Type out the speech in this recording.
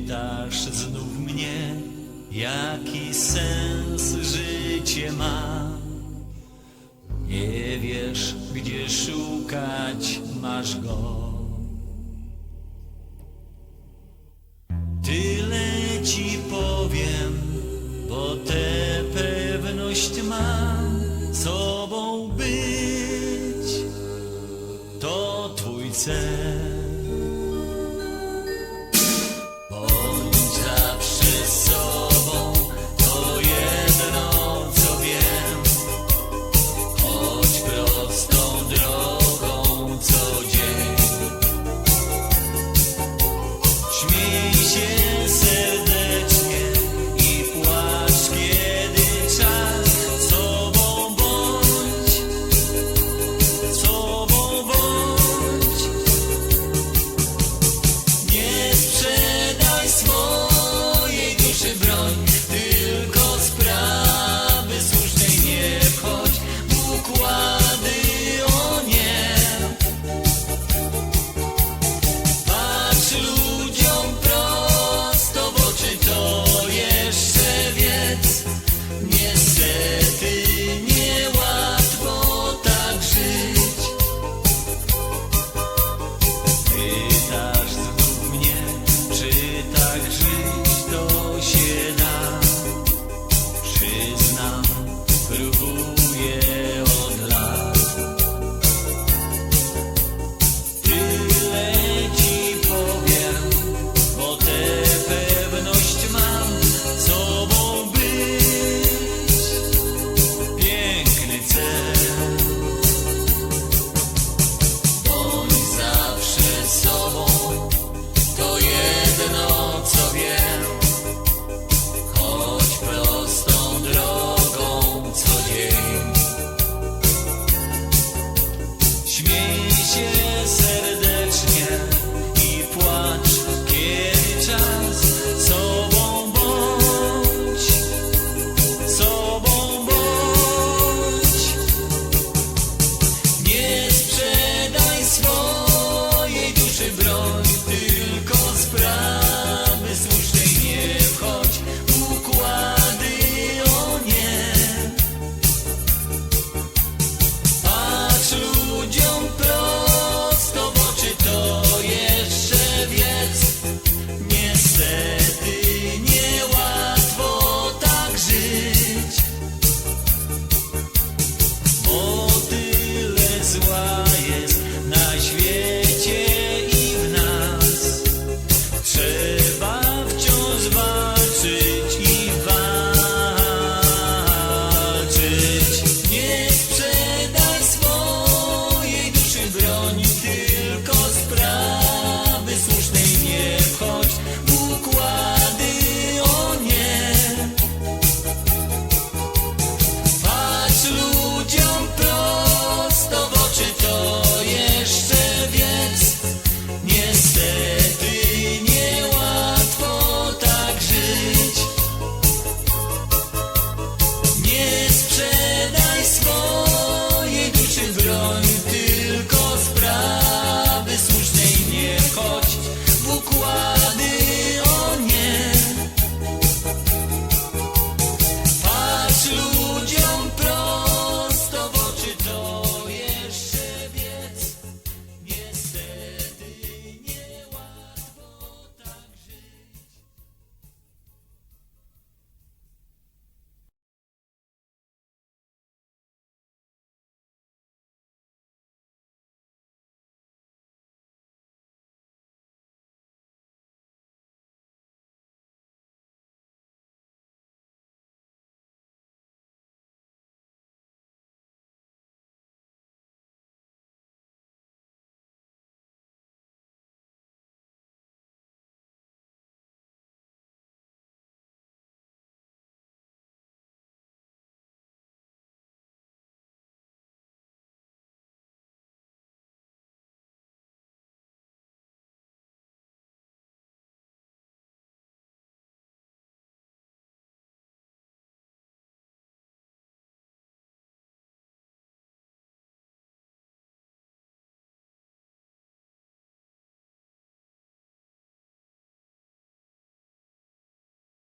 Pytasz znów mnie, jaki sens życie ma. Nie wiesz, gdzie szukać masz go. Tyle ci powiem, bo tę pewność mam sobą być. To twój cel.